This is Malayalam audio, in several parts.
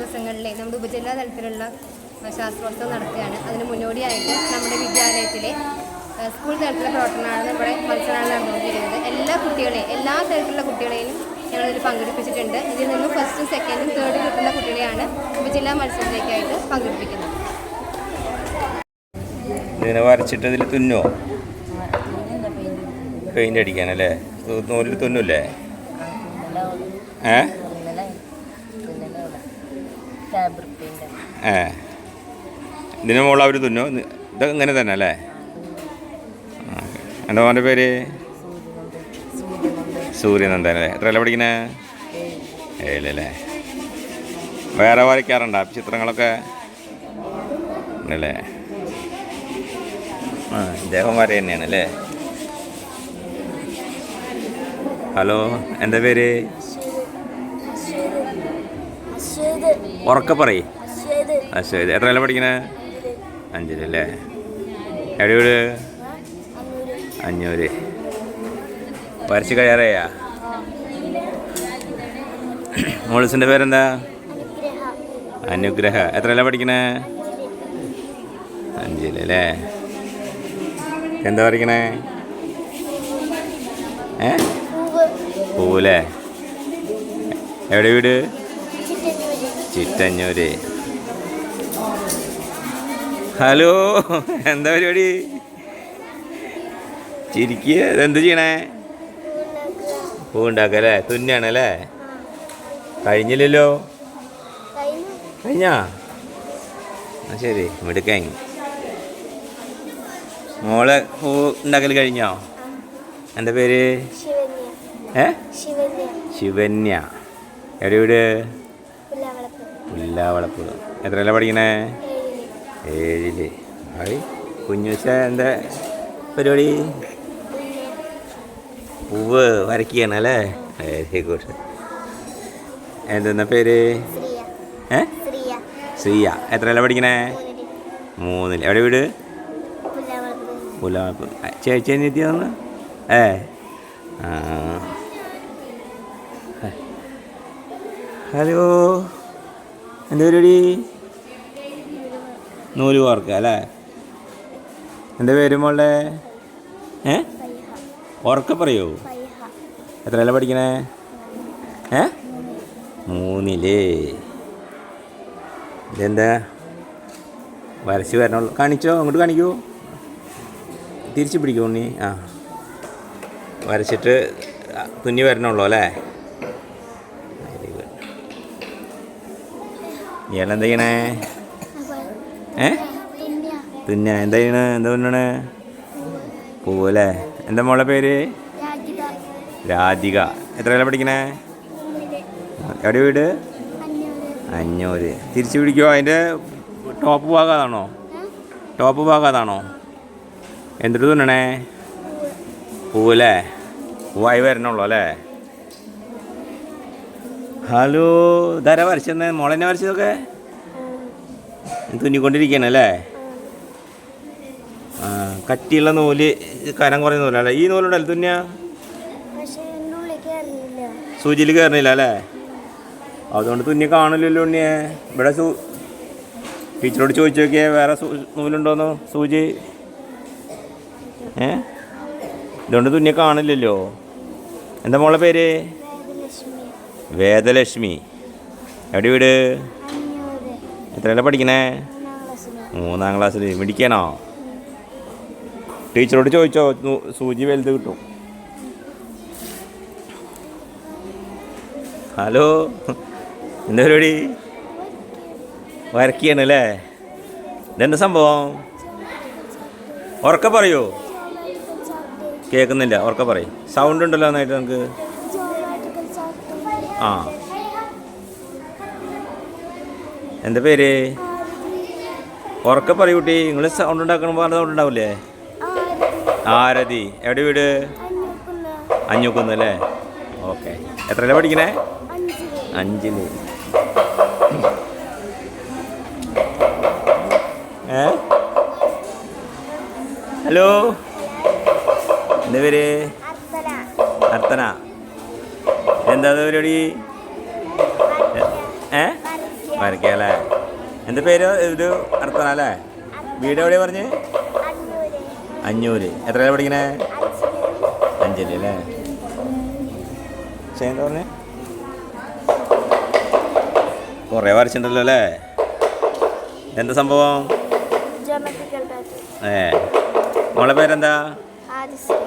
ദിവസങ്ങളിൽ നമ്മുടെ ഉപജില്ലാ തലത്തിലുള്ള ശാസ്ത്രോത്സവം നടത്തുകയാണ് അതിന് മുന്നോടിയായിട്ട് നമ്മുടെ വിദ്യാലയത്തിലെ സ്കൂൾ തലത്തിലെ പ്രവർത്തനമാണ് നമ്മുടെ മത്സരമാണ് നടന്നുകൊണ്ടിരിക്കുന്നത്. എല്ലാ കുട്ടികളെയും എല്ലാ തരത്തിലുള്ള കുട്ടികളെയും ഞങ്ങളിതിൽ പങ്കെടുപ്പിച്ചിട്ടുണ്ട്. ഇതിൽ നിന്നും ഫസ്റ്റും സെക്കൻഡും തേർഡും കിട്ടുന്ന കുട്ടികളെയാണ് ഉപജില്ലാ മത്സരത്തിലേക്കായിട്ട് പങ്കെടുപ്പിക്കുന്നത്. ഇതിനെ വരച്ചിട്ട് ഇതിൽ തുന്നോ? പെയിന്റ് അടിക്കാനല്ലേ? നൂലിൽ തുന്നൂല്ലേ? ഏ? ഏ. ഇതിന് മുകളിൽ അവർ തുന്നോ? ഇത് ഇങ്ങനെ തന്നെ അല്ലേ. എന്റെ മോന്റെ പേര്? സൂര്യനന്ദൻ അല്ലേ? എത്രയല്ല പഠിക്കണേ? ഏഴല്ലേ വേറെ വരയ്ക്കാറുണ്ടോ? ചിത്രങ്ങളൊക്കെ? ഉണ്ടല്ലേ ആ ഇദ്ദേഹം വര തന്നെയാണ് അല്ലേ? ഹലോ എന്താ പേര്? ഉറക്കെ പറയ്. എത്ര വില പഠിക്കണേ? അഞ്ചിലല്ലേ എവിടെ വീട്? അഞ്ഞൂറ് വരച്ച് കഴിയാറയാ? മോളിസിന്റെ പേരെന്താ? അനുഗ്രഹ. എത്രയല്ല പഠിക്കണേ? അഞ്ചിലല്ലേ എന്താ പഠിക്കണേ? ഏ? പൂവല്ലേ എവിടെ വീട്? ചിറ്റഞ്ഞൂര്. ഹലോ എന്താ പരിപാടി? ചിരിക്കുക ഇതെന്ത് ചെയ്യണേ? പൂ ഉണ്ടാക്കല്ലേ തുന്നാണല്ലേ കഴിഞ്ഞില്ലല്ലോ? കഴിഞ്ഞാ? ആ ശരി. മിടുക്കാൻ മോളെ പൂ ഉണ്ടാക്കൽ കഴിഞ്ഞോ? എന്റെ പേര്? ഏ? ശിവന്യ. എവിടെ വീട് പുല്ലാവളപ്പ് എത്രയല്ല പഠിക്കണേ? ഏഴിൽ. ആയി കുഞ്ഞുശ എന്താ പരിപാടി? പൂവ് വരയ്ക്കുകയാണ് അല്ലേ? വെരി ഗുഡ് എന്തെന്ന പേര്? ഏ? ശ്രീയ. എത്രയല്ല പഠിക്കണേ? മൂന്നിൽ. എവിടെ വീട്? പുല്ലാവളപ്പ് ചേച്ചി എത്തിയാന്ന് ഏ? ഹലോ. എന്താ പരിപാടി? നൂൽ കോർക്കുക അല്ലേ? എന്റെ പേര് മോളുടെ ഏ? ഉറക്കെ പറയൂ? എത്രയല്ല പഠിക്കണേ? ഏ? മൂന്നിലേ. ഇതെന്താ? വരച്ച് വരണുള്ളൂ കാണിച്ചോ? അങ്ങോട്ട് കാണിക്കൂ. തിരിച്ച് പിടിക്കൂ ഉണ്ണി. ആ. വരച്ചിട്ട് തുന്നി വരണുള്ളൂ അല്ലേ വെരി ഗുഡ് ഇയാളെന്താ ചെയ്യണേ ഏ? തുന്ന എന്താ ചെയ്യണേ എന്താ തുന്നണേ പോവല്ലേ? എന്താ മോളെ പേര്? രാധിക. എത്ര കാലം പഠിക്കണേ? എവിടെ വീട്? അഞ്ഞൂറ്. തിരിച്ചു പിടിക്കുമോ അതിന്റെ ടോപ്പ് ഭാഗം അതാണോ? ടോപ്പ് ഭാഗം അതാണോ? എന്തിട്ട് തുന്നണേ പൂവല്ലേ? പൂവായി വരണുള്ളൂ അല്ലേ? ഹലോ ധര വരച്ചെന്ന്? മോളെന്നെ വരച്ചതൊക്കെ? തുന്നിക്കൊണ്ടിരിക്കണല്ലേ ആ കട്ടിയുള്ള നൂൽ കനം കുറഞ്ഞ നൂലല്ലേ ഈ നൂലുണ്ടല്ലോ തുന്നിയ? സൂചിയിൽ കയറുന്നില്ല അല്ലേ? അതുകൊണ്ട് തുന്നി കാണില്ലല്ലോ ഉണ്ണിയെ. ഇവിടെ സൂ ടീച്ചറോട് ചോദിച്ചു നോക്കിയേ വേറെ നൂലുണ്ടോന്നോ സൂചി? ഏ? ഇതുകൊണ്ട് തുന്നി കാണില്ലല്ലോ എന്താ മോളെ പേര്? വേദലക്ഷ്മി. എവിടെ വീട്? എത്രയല്ല പഠിക്കണേ? മൂന്നാം ക്ലാസ്സിൽ മിടിക്കണോ ടീച്ചറോട് ചോദിച്ചോ സൂചി വലുത് കിട്ടും. ഹലോ എന്താ പരിപാടി? വരക്കുകയാണ് അല്ലേ? ഇതെന്താ സംഭവം? ഉറക്കെ പറയൂ? കേൾക്കുന്നില്ല ഉറക്കെ പറയും. സൗണ്ട് ഉണ്ടല്ലോ നന്നായിട്ട് നമുക്ക് ആ. എന്താ പേര്? ഉറക്കെ പറയൂ കുട്ടി. നിങ്ങൾ സൗണ്ട് ഉണ്ടാക്കണമ്പോൾ സൗണ്ട് ഉണ്ടാവില്ലേ ആരതി. എവിടെ വീട്? അഞ്ഞൂക്കുന്ന് അല്ലേ? ഓക്കെ. എത്രയല്ല പഠിക്കണേ? അഞ്ചിൽ. ഏ? ഹലോ? എന്താ പേര്? അർത്തന എന്താ പരിപാടി? ഏ? വരയ്ക്കല്ലേ എന്റെ പേര്? ഇത് അടുത്തണ അല്ലേ? വീട് എവിടെയാ പറഞ്ഞ്? അഞ്ഞൂര്. എത്രയാണ് പഠിക്കണേ? അഞ്ചലി അല്ലേ? പക്ഷേ എന്താ പറഞ്ഞേ? കുറേ വരച്ചിട്ടുണ്ടല്ലോ അല്ലേ? എന്താ സംഭവം? ഏ. മോളെ പേരെന്താ? ആദിശ്രീ.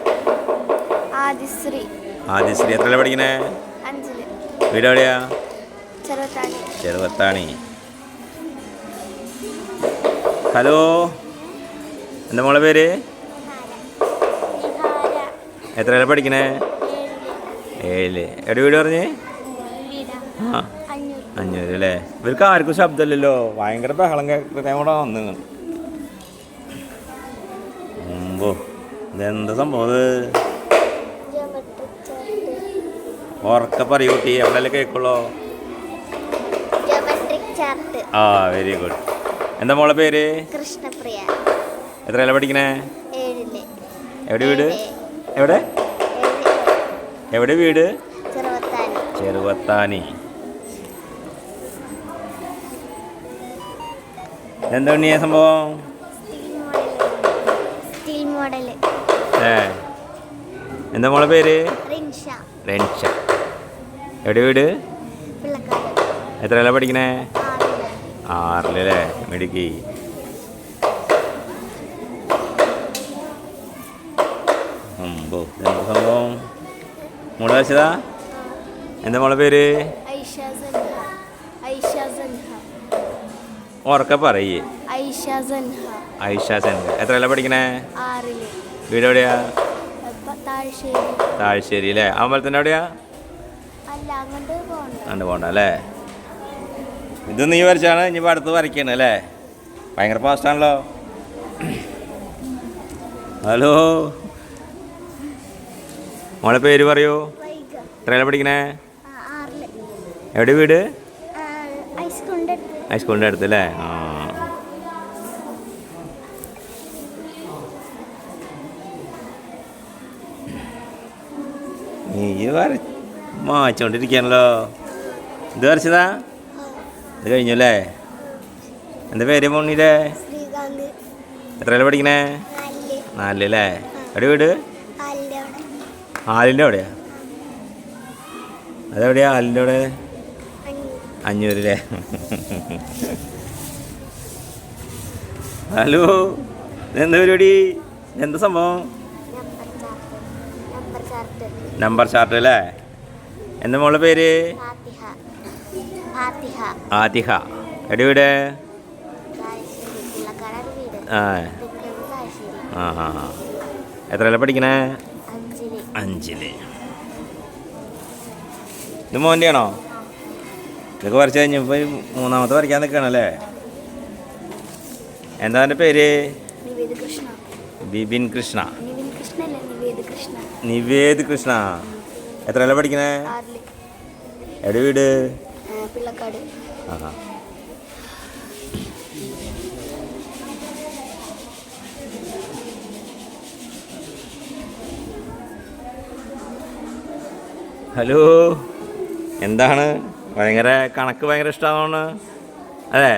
ആദിശ്രീ. എത്ര എത്രയാണ് പഠിക്കണേ? അഞ്ചിൽ വീട് എവിടെയാ ചെറുത്താണി ചെറുപത്താണി ഹലോ? എന്താ മോളെ പേര്? എത്രയാണ് പഠിക്കണേ? ഏഴിൽ. എവിടെ വീട് പറഞ്ഞേ? ആ. അഞ്ഞൂറ്. അല്ലേ? ഇവർക്ക് ആർക്കും ശബ്ദമില്ലല്ലോ. ഭയങ്കര ബഹളം കേൾക്കാൻ കൂടെ വന്നു മുമ്പോ ഇതെന്താ സംഭവം ഇത് ജോമെട്രിക് ചാർട്ട് ഉറക്കെ പറയൂ കുട്ടി എവിടെയല്ലേ കേൾക്കുള്ളൂ ആ വെരി ഗുഡ് എന്താ മോളെ പേര്? കൃഷ്ണപ്രിയ. എത്രയല്ല പഠിക്കണേ? എവിടെ വീട്? എവിടെ? എവിടെ വീട്? ചെറുവത്താനി. എന്താ ഉണ്ണിയ സംഭവം? എന്താ മോളെ പേര്? റിൻഷ. എവിടെ വീട്? എത്ര എത്രയല്ല പഠിക്കണേ? ആറിൽ. ആറിലല്ലേ മിടുക്കി. എന്താ സംഭവം? മോൾ വെച്ചതാ എന്താ മോളെ പേര്? ഉറക്കെ പറയേ. ഐഷ സൻഹ. എത്രയല്ല പഠിക്കണേ? വീട് എവിടെയാ താഴ്ശ്ശേരി. അല്ലേ? അമ്പലത്തിന്റെ എവിടെയാ? അങ്ങോട്ട് പോകണ്ട. അല്ലേ? ഇത് നീ വരച്ചാണ് ഇനിയിപ്പോൾ അടുത്ത് വരയ്ക്കണം അല്ലേ? ഭയങ്കര ഫാസ്റ്റാണല്ലോ ഹലോ? മോളെ പേര് പറയൂ. വൈക എത്രയല്ല പഠിക്കണേ? എവിടെ വീട്? ഹൈസ്കൂളിന്റെ അടുത്ത്. അല്ലേ? ആ. നീ വര മാച്ചോണ്ടിരിക്കാണല്ലോ ഇത് വരച്ചതാ? ഇത് കഴിഞ്ഞു അല്ലേ എന്താ പേര് ശ്രീകാന്ത്. എത്രയല്ല പഠിക്കണേ? നാലിൽ. നാലിലല്ലേ? എവിടെ വീട്? ആലിന്റെ എവിടെയാ അതെവിടെയാ ആലിന്റെ അവിടെ? അഞ്ഞൂറ്. അഞ്ഞൂറ് അല്ലേ ഹലോ എന്താ പരിപാടി? എന്താ സംഭവം? നമ്പർ ചാർട്ട് അല്ലേ? എന്താ മോളെ പേര്? ആതിഹ എടിവിടെ ആ. ആ ആ. എത്രയല്ല പഠിക്കണേ? അഞ്ചിൽ. ഇത് മോന്റെ ആണോ ഇതൊക്കെ വരച്ച് കഴിഞ്ഞപ്പോൾ മൂന്നാമത്തെ വരയ്ക്കാൻ നിൽക്കണല്ലേ എന്താ എന്റെ പേര്? ബിബിൻ കൃഷ്ണ. നിവേദ് കൃഷ്ണ. എത്രയല്ല പഠിക്കണേ? എവിടെ വീട്? പിള്ളക്കാട്. ആഹാ. ഹലോ. എന്താണ്? ഭയങ്കര കണക്ക് ഭയങ്കര ഇഷ്ടമാണ് അതെ.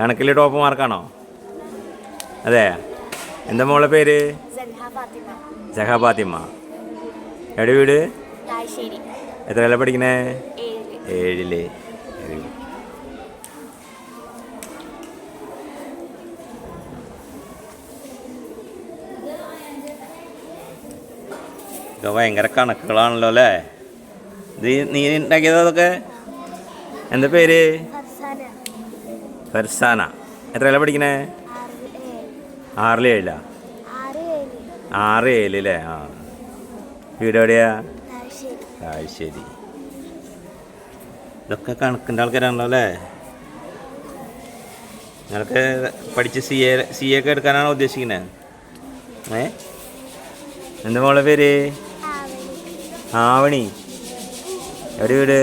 കണക്കിൽ ടോപ്പ് മാർക്കാണോ അതെ. എന്താ മോളെ പേര്? സൻഹ ഫാത്തിമ. എവിടെ വീട്? എത്രയല്ല പഠിക്കണേ? ഏഴിൽ. ഇതൊക്കെ ഭയങ്കര കണക്കുകളാണല്ലോ അല്ലേ? ഇത് നീ ഉണ്ടാക്കിയത് അതൊക്കെ എന്താ പേര്? ഫർസാന. എത്ര എത്രയല്ല പഠിക്കണേ? ആറിൽ ഏഴില? ആറ് ഏഴിലേ ആ. വീട് എവിടെയാ? താഴ്ശ്ശേരി ശരി. ഇതൊക്കെ കണക്കിന്റെ ആൾക്കാരാണല്ലോ അല്ലേ? നിങ്ങളൊക്കെ പഠിച്ച് സി എ സി എ ഒക്കെ എടുക്കാനാണോ ഉദ്ദേശിക്കുന്നത് ഏ? എന്താ മോളെ പേര്? ആവണി. എവിടെ വീട്?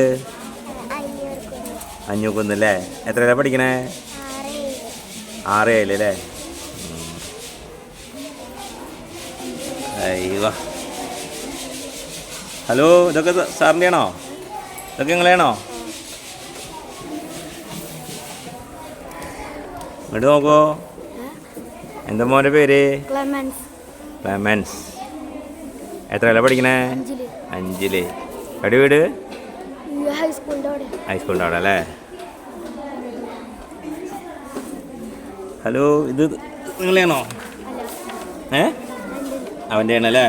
അഞ്ഞൂക്കുന്ന് അല്ലേ? എത്രയാണ് പഠിക്കണേ? ആറ് ഏഴ്. അല്ലേ? അയ്യോ. ഹലോ ഇതൊക്കെ സാറിന്റെ ആണോ ഇതൊക്കെ നിങ്ങളെയാണോ? ഇങ്ങോട്ട് നോക്കോ. എന്താ മോന്റെ പേര്? ക്ലമൻസ്. ക്ലെമൻസ്. എത്രയല്ല പഠിക്കണേ? അഞ്ചിൽ. എവിടെ വീട്? ഹൈസ്കൂളിന്റെ അവിടെ. അല്ലേ? ഹലോ ഇത് നിങ്ങളെയാണോ? ഏ? അവന്റെ ആണല്ലേ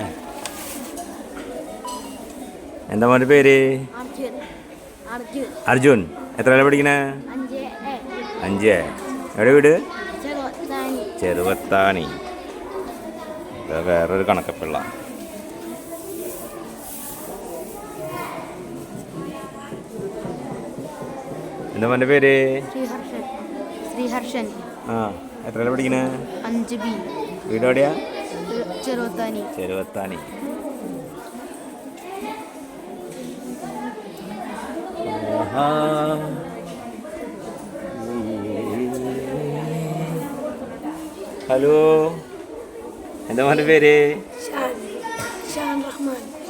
എന്താ മോന്റെ പേര്? അർജുൻ. എത്ര പഠിക്കണേ? അഞ്ചേ എവിടെ വീട്? ചെറുവത്താണി. വേറൊരു കണക്കപ്പിള്ള. എന്താ മോന്റെ പേര്? ശ്രീഹർഷൻ. ആ വില പഠിക്കണേ? അഞ്ച് ബി. വീട് എവിടെയാ? ചെറുവത്താനി ചെറുവത്താണി. ഹലോ. എന്താ മോന്റെ പേര്?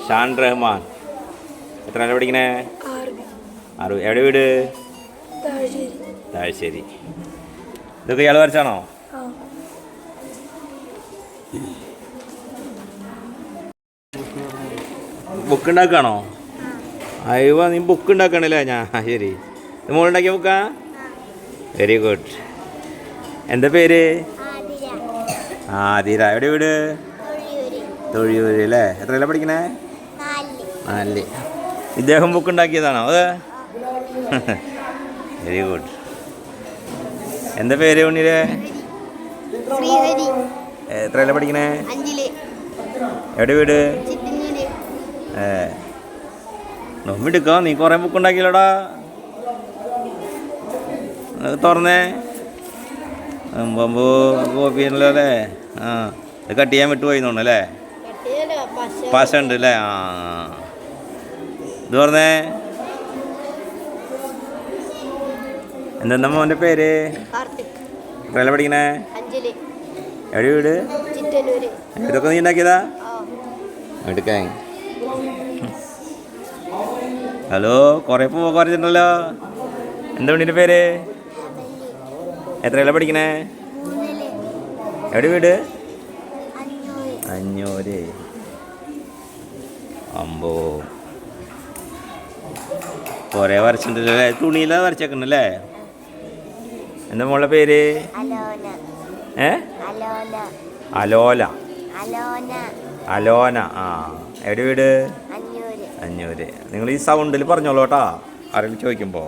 ഷാൻ റഹ്മാൻ. എത്ര നാളെ പഠിക്കണേ? ആറു. എവിടെ വീട്? താഴ്ശ്ശേരി ഇതൊക്കെ ഇയാൾ വരച്ചാണോ? ബുക്ക് ഉണ്ടാക്കുകയാണോ അയ്യോ നീ ബുക്ക് ഉണ്ടാക്കണല്ലേ? ഞാൻ ശരി. ഇത് മോളുണ്ടാക്കിയ ബുക്കാ വെരി ഗുഡ് എന്താ പേര്? ആതിര. എവിടെ വീട്? തൊഴിയൂര്. അല്ലേ? എത്രയല്ല പഠിക്കണേ? നാല്. ഇദ്ദേഹം ബുക്ക് ഉണ്ടാക്കിയതാണോ? അത്? വെരി ഗുഡ് എന്താ പേര് എത്ര എത്രയല്ല പഠിക്കണേ? എവിടെ വീട്? ചിറ്റിഞ്ഞിൽ ഏ നോമ്പിടുക്കോ? നീ കുറേ ബുക്ക് ഉണ്ടാക്കിയില്ലടാ തുറന്നേ. മുമ്പ് കോപ്പി ചെയ്യണല്ലോ അല്ലേ ആ ഇത് കട്ട് ചെയ്യാൻ വിട്ടുപോയി തോന്നല്ലേ പശ ഉണ്ട് അല്ലേ? ആ. ഇത് പറഞ്ഞേ എന്താ മോന്റെ പേര്? എത്രയല്ല പഠിക്കണേ? എവിടെ വീട്? ഇതൊക്കെ നീ ഉണ്ടാക്കിയതാ? എടുക്കാൻ. ഹലോ കുറേ പൂ കുറച്ചിട്ടുണ്ടല്ലോ എന്താ ഉണ്ണിന്റെ പേര്? എത്രയല്ല പഠിക്കണേ? എവിടെ വീട്? അഞ്ഞൂര് അമ്പോ. കുറേ വരച്ചിട്ടുണ്ടല്ലേ? തുണിയിലാ വരച്ചേക്കണല്ലേ? എന്താ മോളുടെ പേര്? ഏ? അലോല. അലോന അലോന. ആ. എവിടെ വീട്? അഞ്ഞൂറ് നിങ്ങൾ ഈ സൗണ്ടിൽ പറഞ്ഞോളൂ കേട്ടോ. ആരെങ്കിലും ചോദിക്കുമ്പോൾ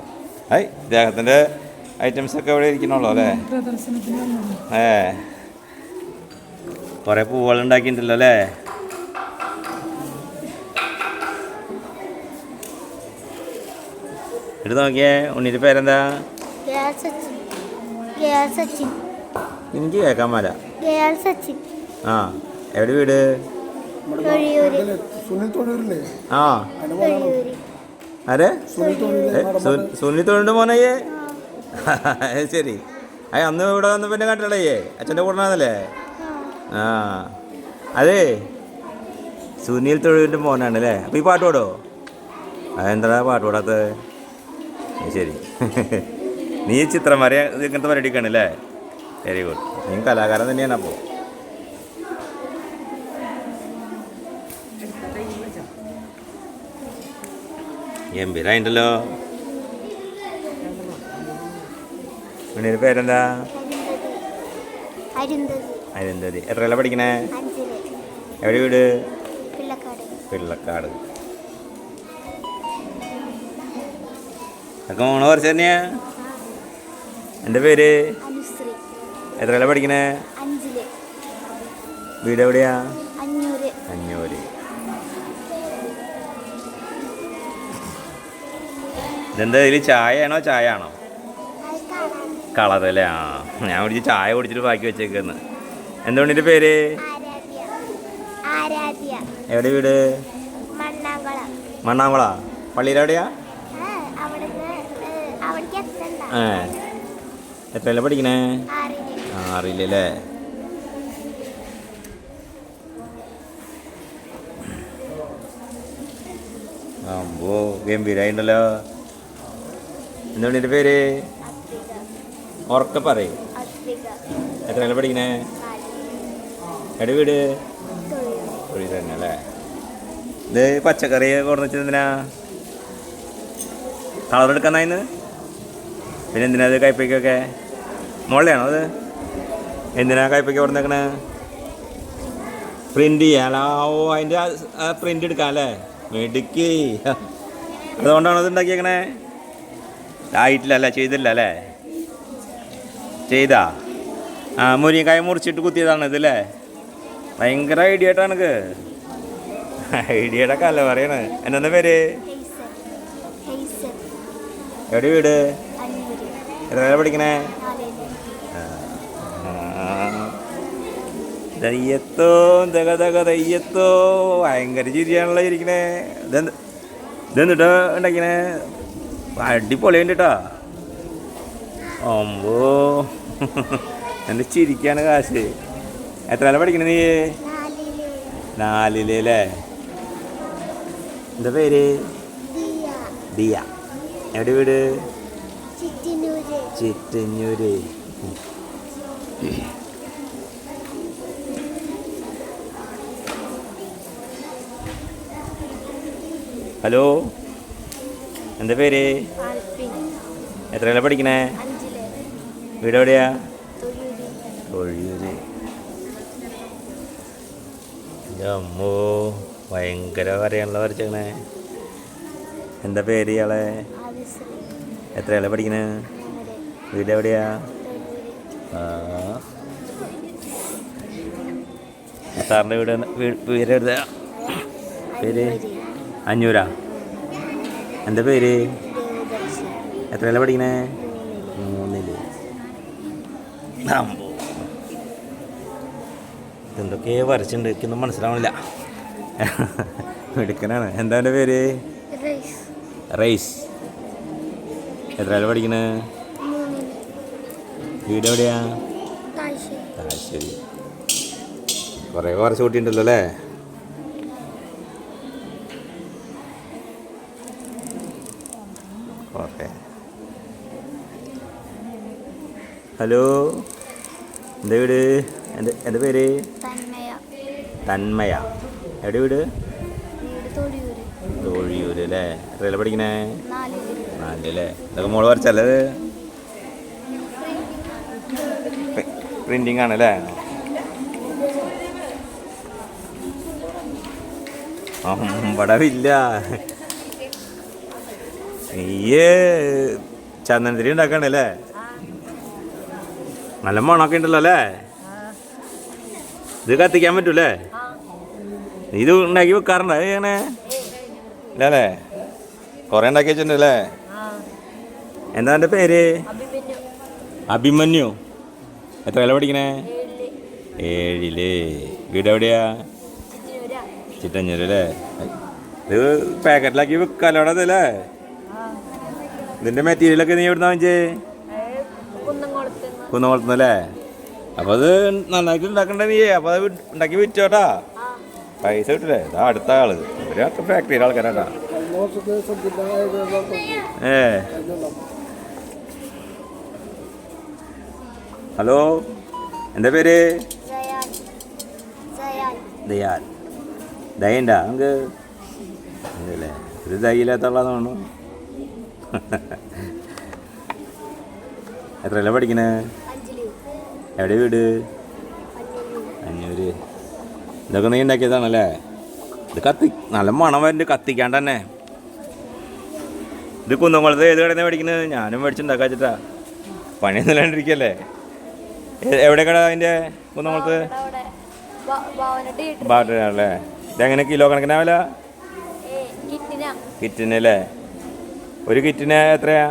ഏയ് ഇദ്ദേഹത്തിന്റെ ഐറ്റംസ് ഒക്കെ ഇവിടെ ഇരിക്കണുള്ളൂ അല്ലേ? ഏ. കുറേ പൂവുകൾ ഉണ്ടാക്കിയിട്ടുണ്ടല്ലോ അല്ലേ? എടുത്ത് നോക്കിയേ ഉണ്ണിന്റെ പേരെന്താ? എനിക്ക് കേൾക്കാൻ മേല സച്ചിൻ. ആ എവിടെ വീട്? ആ. ആരെ? സുനിൽ തൊഴിലുണ്ട് മോനയ്യേ? ശരി. അയ അന്ന് ഇവിടെ വന്ന് പിന്നെ കണ്ടല്ലേ അച്ഛന്റെ കൂടണല്ലേ ആ. അതെ. സുനിൽ തൊഴിലിന്റെ മോനാണ് അല്ലേ? അപ്പോൾ ഈ പാട്ട് പാടോ? അതെന്താ പാട്ട് പാടാത്തത്? ശരി. നീ ചിത്രം വരെ ഇങ്ങനത്തെ പരിപാടിക്കാണ് അല്ലേ? വെരി ഗുഡ് നീ കലാകാരൻ തന്നെയാണ് അപ്പോൾ ഗംഭീരമായിട്ടല്ലോ ഉണ്ണിയുടെ പേരെന്താ? അരുന്തതി എത്ര എത്രയല്ല പഠിക്കണേ? എവിടെ വീട്? പിള്ളക്കാട്. പിള്ളക്കാട്. ഒക്കെ മോണ കുറച്ച് തന്നെയാ. എന്റെ പേര്? അനുശ്രീ. എത്രയല്ല പഠിക്കണേ? വീട് എവിടെയാ? ഇതെന്താ ഇതിൽ ചായ ആണോ ചായ ആണോ കളർ അല്ലേ ആ. ഞാൻ കുടിച്ച് ചായ കുടിച്ചിട്ട് ബാക്കി വെച്ചേക്കുന്നു എന്തുകൊണ്ടിന്റെ പേര്? എവിടെ വീട്? മണ്ണാങ്കുളം പള്ളിയിൽ എവിടെയാ? ഏ, എത്രയല്ല പഠിക്കണേ? ആ ആറില്ലല്ലേ അമ്പോ ഗംഭീരായിട്ടുണ്ടല്ലോ എന്തുകൊണ്ട് എന്റെ പേര്? ഉറക്ക പറയും എത്ര നില പഠിക്കണേ? എടെ വീട്? തൊഴിൽ. തന്നെ അല്ലേ? ഇത് പച്ചക്കറി വെച്ചത് എന്തിനാ? കളർ എടുക്കാന്നായിന്ന് പിന്നെ എന്തിനാ അത് കയ്പയ്ക്കൊക്കെ മുകളിലാണോ അത്? എന്തിനാ കയ്പയ്ക്ക് കൊടുന്നേക്കണേ പ്രിന്റ് ചെയ്യാൻ. ഓ അതിന്റെ പ്രിന്റ് എടുക്കാം അല്ലേ? മെടുക്കി. അതുകൊണ്ടാണോ അത് ഉണ്ടാക്കിയേക്കണേ? ആയിട്ടില്ല ചെയ്തില്ല അല്ലേ ചെയ്താ? ആ മുരിങ്ങക്കായ മുറിച്ചിട്ട് കുത്തിയതാണ് ഇതല്ലേ? ഭയങ്കര ഐഡിയ ആയിട്ടാണ് ഐഡിയയുടെ കല പറയണ എന്നാ പേര്? എവിടെ വീട്? എത്ര പഠിക്കണേ? ദയ്യത്തോ ദഗ ദഗ ദയ്യത്തോ. ഭയങ്കര ചിരിയാണല്ലോ ഇരിക്കണേ. ഇതെന്ത് ഇതെന്നിട്ടോ ഉണ്ടാക്കണേ? അടിപൊളിയുണ്ട് കേട്ടോ ഒമ്പോ എന്റെ ചിരിക്കാണ് കാശ്. എത്ര കാലം പഠിക്കണേ നീ? നാലിലേ നാലിൽ അല്ലേ എന്താ പേര്? ദിയ. എവിടെ വീട്? ചിറ്റഞ്ഞൂര് ഹലോ? എന്താ പേര്? എത്രയല്ല പഠിക്കണേ? വീട് എവിടെയാ? തൊഴിയൂര്. അമ്മോ ഭയങ്കര വരയാണല്ലോ വരച്ചേക്കണേ. എന്താ പേര് ഇയാളെ? എത്രയല്ല പഠിക്കണേ? വീട് എവിടെയാ? സാറിന്റെ വീട് വീട് പേര് എവിടെയാ? പേര്? അഞ്ഞൂരാ? എന്താ പേര്? എത്ര എത്രയല്ല പഠിക്കണേ? മൂന്നിൽ. ഇതെന്തൊക്കെ വരച്ചിട്ടുണ്ട് എനിക്കൊന്നും മനസ്സിലാവണില്ല. എടുക്കനാണ് എന്താ എന്റെ പേര്? റൈസ്. റൈസ്. എത്രയല്ല പഠിക്കണേ? വീട് എവിടെയാ? ശരി കുറേ കുറച്ച് കൂട്ടിയിട്ടുണ്ടല്ലോ അല്ലേ ഓക്കെ ഹലോ. എന്താ വീട്? എന്റെ എന്റെ പേര്? തന്മയ. എവിടെ വീട്? തൊഴിയൂര് അല്ലേ? എത്രയല്ല പഠിക്കണേ? നാലിൽ നാലല്ലേ ഇതൊക്കെ മോൾ വരച്ചല്ലേ പ്രിന്റിങ് ആണല്ലേ അമ്പടവില്ല. നീയ് ചന്ദനത്തിരി ഉണ്ടാക്കണ്ടല്ലേ നല്ല മണമൊക്കെ ഉണ്ടല്ലോ അല്ലേ? ഇത് കത്തിക്കാൻ പറ്റൂലേ? ഇത് ഉണ്ടാക്കി വെക്കാറുണ്ട്? ഇങ്ങനെ ഇല്ലല്ലേ കുറേ ഉണ്ടാക്കി വെച്ചിട്ടുണ്ടല്ലേ? എന്താ എന്റെ പേര്? അഭിമന്യു. എത്ര വില പഠിക്കണേ? ഏഴിൽ. വീട് എവിടെയാ? ചിറ്റഞ്ഞൂര്. അല്ലേ? ഇത് പാക്കറ്റിലാക്കി വിൽക്കാലോടെ അതല്ലേ ഇതിന്റെ മെറ്റീരിയലൊക്കെ നീ എവിടുന്ന വാങ്ങിച്ചേ? കുന്നംകുളത്ത് വളർത്തുന്നല്ലേ? അപ്പോൾ അത് നന്നായിട്ട് ഉണ്ടാക്കണ്ട നീ. അപ്പോൾ അത് ഉണ്ടാക്കി വിറ്റോട്ടാ പൈസ കിട്ടില്ലേ? ഇതാ അടുത്ത ആൾ. ഒരു ഫാക്ടറിയിലെ ആൾക്കാരാട്ടാ. ഏ. ഹലോ എന്താ പേര്? ദയാൽ. ദയുണ്ട നമുക്ക്? അല്ലേ ഒരു ദയില്ലാത്തുള്ളതെന്ന് തോന്നുന്നു. എത്രയല്ല പഠിക്കണേ? എവിടെ വീട്? അഞ്ഞൂര്. ഇതൊക്കെ നീ ഉണ്ടാക്കിയതാണല്ലേ? ഇത് കത്തി നല്ല മണം വരുന്നുണ്ട് കത്തിക്കാണ്ട് തന്നെ. ഇത് കുന്നംകുളത്ത് ഏത് കടന്ന് മേടിക്കുന്നത് ഞാനും മേടിച്ചുണ്ടാക്കാച്ചിട്ടാ പണിയൊന്നും ഇല്ലാണ്ടിരിക്കല്ലേ? എവിടെ കട അതിന്റെ കുന്നംകുളത്ത്? ബാറ്ററിയാണല്ലേ ഇതെങ്ങനെ കിലോ കണക്കിനാ വില കിറ്റിനല്ലേ ഒരു കിറ്റിന് എത്രയാ?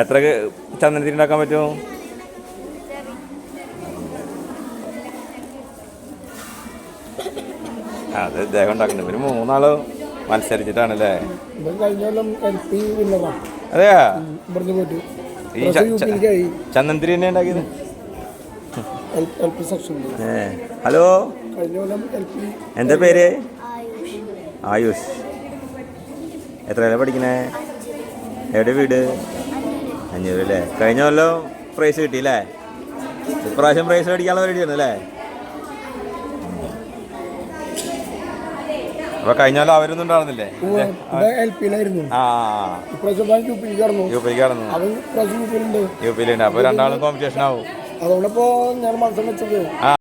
എത്ര ചന്ദനത്തിരി ഉണ്ടാക്കാൻ പറ്റും അത് ദേഹം ഉണ്ടാക്കുന്നത് ഒരു മൂന്നാൾ മത്സരിച്ചിട്ടാണല്ലേ? അല്ലേ അതെയാ? ഈ ചന്ദനത്തിരി തന്നെ ഉണ്ടാക്കിയത്? ഹലോ? കഴിഞ്ഞ കൊല്ലം എൽ എന്താ പേര്? ആയുഷ്. ആയുഷ്. എത്രയല്ല പഠിക്കണേ? എവിടെ വീട്? അഞ്ഞൂറ് അല്ലേ? കഴിഞ്ഞ കൊല്ലം പ്രൈസ് കിട്ടി അല്ലേ ഇപ്രാവശ്യം പ്രൈസ് മേടിക്കാനുള്ള പരിപാടിയാണ് അല്ലേ? അപ്പൊ കഴിഞ്ഞ കൊല്ലം അവരൊന്നും ഉണ്ടായിരുന്നില്ലേ? യു പിയിലുണ്ട് അപ്പൊ രണ്ടാളും കോമ്പറ്റീഷൻ ആവും. അതുകൊണ്ടിപ്പോ ഞാൻ മത്സരം വെച്ചത്.